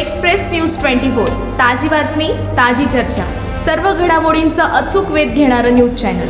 Express news twenty four. ताजी बातमी ताजी चर्चा. सर्व घडामोडींचा अचूक वेध घेणारं न्यूज चॅनल.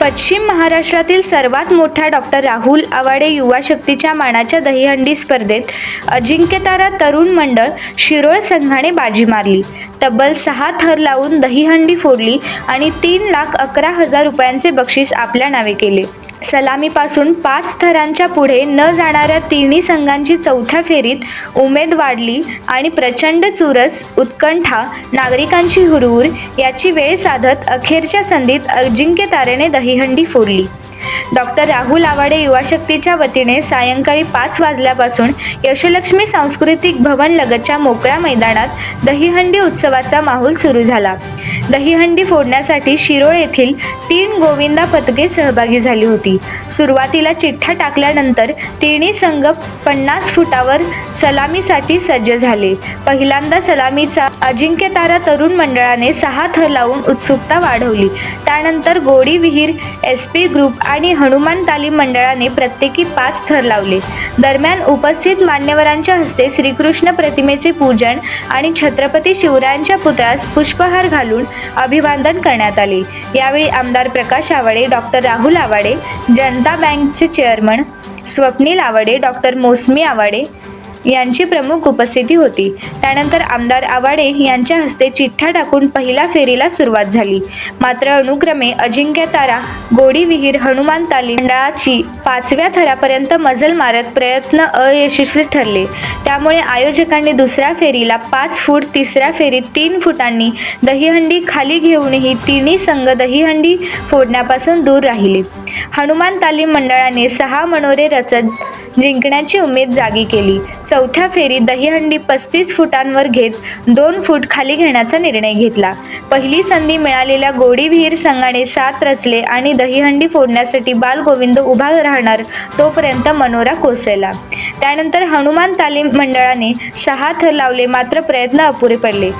पश्चिम महाराष्ट्रातील सर्वात मोठ्या डॉक्टर राहुल आवाडे युवा शक्तीच्या मानाच्या दहीहंडी स्पर्धेत अजिंक्यतारा तरुण मंडळ शिरोळ संघाने बाजी मारली. तब्बल सहा थर लावून दहीहंडी फोडली आणि तीन लाख अकरा हजार रुपयांचे बक्षीस आपल्या नावे केले. सलामीपासून पाच थरांच्या पुढे न जाणाऱ्या तिन्ही संघांची चौथ्या फेरीत उमेद वाढली आणि प्रचंड चुरस उत्कंठा नागरिकांची हुरहुर याची वेळ साधत अखेरच्या संधीत अजिंक्य तारेने दहीहंडी फोडली. डॉक्टर राहुल आवाडे युवा शक्तीच्या वतीने सायंकाळी पाच वाजल्यापासून यशलक्ष्मी सांस्कृतिक भवन लगतच्या मोकळ्या मैदानात दहीहंडी उत्सवाचा माहोल सुरू झाला. दहीहंडी फोडण्यासाठी शिरोळ येथील तीन गोविंदा पथके सहभागी झाली होती. सुरुवातीला चिठ्ठा टाकल्यानंतर तिन्ही संघ पन्नास फुटावर सलामीसाठी सज्ज झाले. पहिल्यांदा सलामीचा अजिंक्यतारा तरुण मंडळाने सहा थर लावून उत्सुकता वाढवली. त्यानंतर गोडी विहीर एस पी ग्रुप आणि हनुमान तालीम मंडळाने प्रत्येकी पाच थर लावले. दरम्यान उपस्थित मान्यवरांच्या हस्ते श्रीकृष्ण प्रतिमेचे पूजन आणि छत्रपती शिवरायांच्या पुतळ्यास पुष्पहार घालून अभिवादन करण्यात आले. यावेळी आमदार प्रकाश आवाडे डॉक्टर राहुल आवाडे जनता बँकचे चेअरमन स्वप्नील आवाडे डॉक्टर मोसमी आवाडे यांची प्रमुख उपस्थिती होती. त्यानंतर आमदार आवाडे यांच्या हस्ते चिठ्ठा टाकून पहिल्या फेरीला सुरुवात झाली. मात्र अनुक्रमे अजिंक्य तारा गोडी विहीर हनुमान तालीम मंडळाची पाचव्या थरापर्यंत मजल मारत प्रयत्न अयशस्वी ठरले. त्यामुळे आयोजकांनी दुसऱ्या फेरीला पाच फूट तिसऱ्या फेरीत तीन फुटांनी दहीहंडी खाली घेऊनही तिन्ही संघ दहीहंडी फोडण्यापासून दूर राहिले. हनुमान तालीम मंडळाने सहा मनोरे रचत जिंकण्याची उमेद जागी केली. चौथ्या फेरीत दहीहंडी पस्तीस फुटांवर घेत दोन फूट खाली घेण्याचा निर्णय घेतला. पहिली संधी मिळालेल्या गोडी विहीर संघाने सात रचले आणि दहीहंडी फोडण्यासाठी बालगोविंद उभा राहणार तोपर्यंत मनोरा कोसळला. त्यानंतर हनुमान तालीम मंडळाने सहा थर लावले मात्र प्रयत्न अपुरे पडले.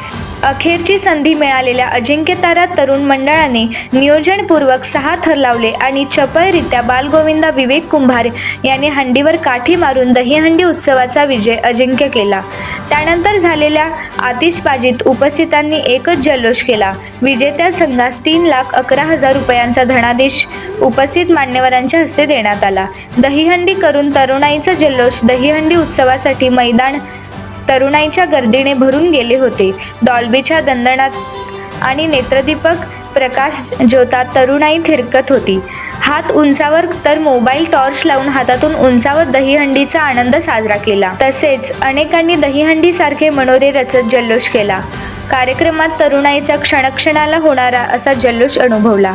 अखेरची संधी मिळालेल्या अजिंक्यतारा तरुण मंडळाने नियोजनपूर्वक सहा थर लावले आणि चपळरित्या बालगोविंदा विवेक कुंभार यांनी हंडीवर काठी मारून दहीहंडी उत्सवाचा विजय अजिंक्य केला. त्यानंतर झालेल्या आतिषबाजीत उपस्थितांनी एकच जल्लोष केला. विजेत्या संघास तीन लाख अकरा हजार रुपयांचा धनादेश उपस्थित मान्यवरांच्या हस्ते देण्यात आला. दहीहंडी करून तरुणाईचा जल्लोष दहीहंडी उत्सवासाठी मैदान तरुणाईच्या गर्दीने भरून गेले होते. डॉल्बीच्या दंदणात आणि नेत्रदीपक प्रकाश ज्योतात तरुणाई थिरकत होती. हात उंचावर तर मोबाईल टॉर्च लावून हातातून उंचावर दहीहंडीचा आनंद साजरा केला. तसेच अनेकांनी दहीहंडीसारखे मनोरे रचत जल्लोष केला. कार्यक्रमात तरुणाईचा क्षणक्षणाला होणारा असा जल्लोष अनुभवला.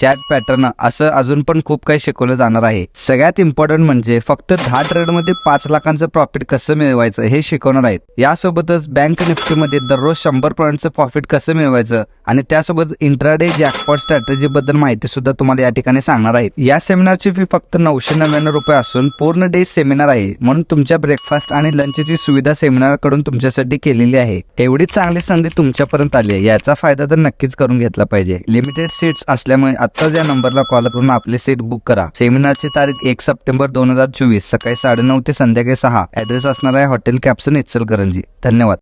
chart pattern असं अजून पण खूप काही शिकवलं जाणार आहे. सगळ्यात इम्पॉर्टंट म्हणजे फक्त दहा ट्रेडमध्ये पाच लाखांचं प्रॉफिट कसं मिळवायचं हे शिकवणार आहेत. यासोबतच बँक निफ्टीमध्ये दररोज शंभर पॉईंटचं प्रॉफिट कसं मिळवायचं? आणि त्यासोबत इंट्राडे जॅकपॉट स्ट्रॅटेजी बद्दल माहिती सुद्धा तुम्हाला या ठिकाणी सांगणार आहेत या सेमिनारची फी फक्त नऊशे नव्याण्णव रुपये असून पूर्ण डे सेमिनार आहे. म्हणून तुमच्या ब्रेकफास्ट आणि लंचची सुविधा सेमिनारकडून तुमच्यासाठी केलेली आहे. एवढी चांगली संधी तुमच्यापर्यंत आली आहे. याचा फायदा तर नक्कीच करून घेतला पाहिजे. लिमिटेड सीट्स असल्यामुळे आत्ताच या नंबरला कॉल करून आपली सीट बुक करा. सेमिनारची तारीख एक सप्टेंबर दोन हजार चोवीस. सकाळी साडेनऊ ते संध्याकाळी सहा. ऍड्रेस असणार आहे हॉटेल कॅप्सन इचलकरंजी. धन्यवाद.